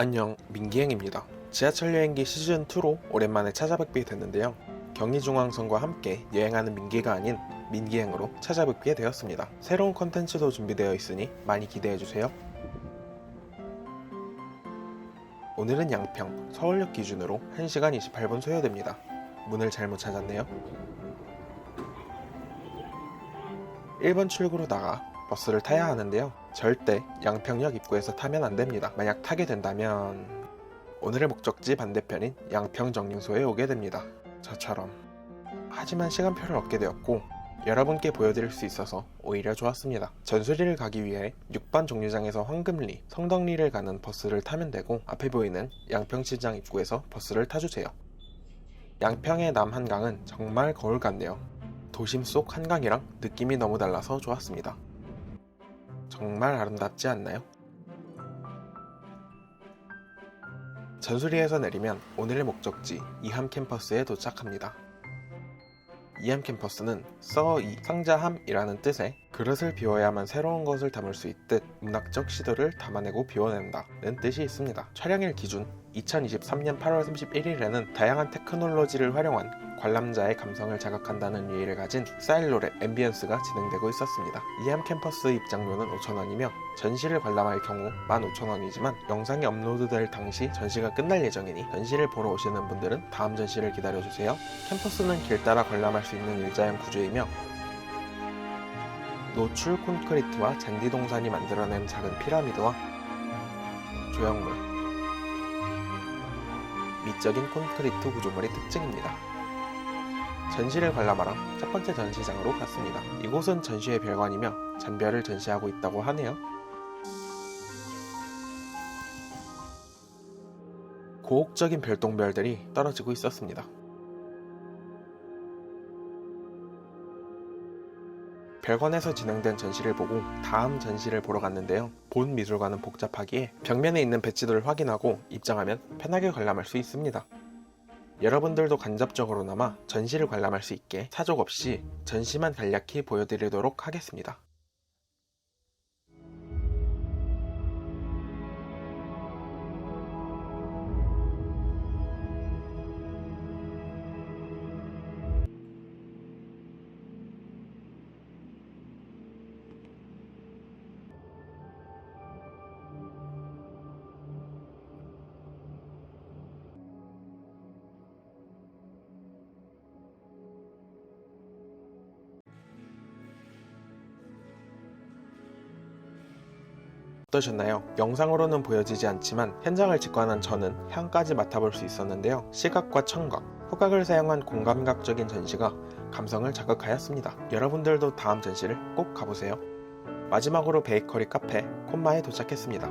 안녕 민기행입니다. 지하철 여행기 시즌2로 오랜만에 찾아뵙게 됐는데요. 경의중앙선과 함께 여행하는 민기가 아닌 민기행으로 찾아뵙게 되었습니다. 새로운 컨텐츠도 준비되어 있으니 많이 기대해주세요. 오늘은 양평, 서울역 기준으로 1시간 28분 소요됩니다. 문을 잘못 찾았네요. 1번 출구로 나가 버스를 타야 하는데요. 절대 양평역 입구에서 타면 안 됩니다. 만약 타게 된다면 오늘의 목적지 반대편인 양평 정류소에 오게 됩니다. 저처럼. 하지만 시간표를 얻게 되었고 여러분께 보여드릴 수 있어서 오히려 좋았습니다. 전수리를 가기 위해 6번 정류장에서 황금리, 성덕리를 가는 버스를 타면 되고 앞에 보이는 양평시장 입구에서 버스를 타주세요. 양평의 남한강은 정말 거울 같네요. 도심 속 한강이랑 느낌이 너무 달라서 좋았습니다. 정말 아름답지 않나요? 전수리에서 내리면 오늘의 목적지 이함 캠퍼스에 도착합니다. 이함 캠퍼스는 써이 상자함이라는 뜻의 그릇을 비워야만 새로운 것을 담을 수 있듯 문학적 시도를 담아내고 비워낸다는 뜻이 있습니다. 촬영일 기준 2023년 8월 31일에는 다양한 테크놀로지를 활용한 관람자의 감성을 자극한다는 유의를 가진 사일롤의 앰비언스가 진행되고 있었습니다. 이함 캠퍼스 입장료는 5,000원이며 전시를 관람할 경우 15,000원이지만 영상이 업로드될 당시 전시가 끝날 예정이니 전시를 보러 오시는 분들은 다음 전시를 기다려주세요. 캠퍼스는 길 따라 관람할 수 있는 일자형 구조이며 노출 콘크리트와 잔디 동산이 만들어낸 작은 피라미드와 조형물, 미적인 콘크리트 구조물이 특징입니다. 전시를 관람하러 첫 번째 전시장으로 갔습니다. 이곳은 전시의 별관이며 잔별을 전시하고 있다고 하네요. 고혹적인 별똥별들이 떨어지고 있었습니다. 별관에서 진행된 전시를 보고 다음 전시를 보러 갔는데요. 본 미술관은 복잡하기에 벽면에 있는 배치도를 확인하고 입장하면 편하게 관람할 수 있습니다. 여러분들도 간접적으로나마 전시를 관람할 수 있게 사족 없이 전시만 간략히 보여드리도록 하겠습니다. 어떠셨나요? 영상으로는 보여지지 않지만 현장을 직관한 저는 향까지 맡아볼 수 있었는데요. 시각과 청각, 후각을 사용한 공감각적인 전시가 감성을 자극하였습니다. 여러분들도 다음 전시를 꼭 가보세요. 마지막으로 베이커리 카페 콤마에 도착했습니다.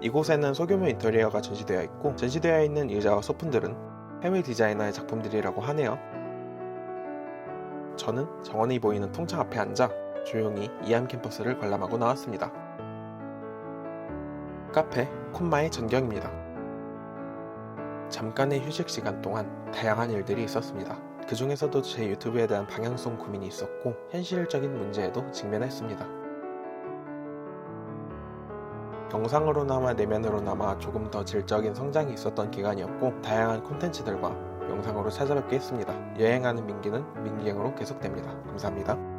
이곳에는 소규모 인테리어가 전시되어 있고 전시되어 있는 의자와 소품들은 해외 디자이너의 작품들이라고 하네요. 저는 정원이 보이는 통창 앞에 앉아 조용히 이암 캠퍼스를 관람하고 나왔습니다. 카페 콤마의 전경입니다. 잠깐의 휴식 시간 동안 다양한 일들이 있었습니다. 그 중에서도 제 유튜브에 대한 방향성 고민이 있었고 현실적인 문제에도 직면했습니다. 영상으로나마 내면으로나마 조금 더 질적인 성장이 있었던 기간이었고 다양한 콘텐츠들과 영상으로 찾아뵙게 했습니다. 여행하는 민기는 민기행으로 계속됩니다. 감사합니다.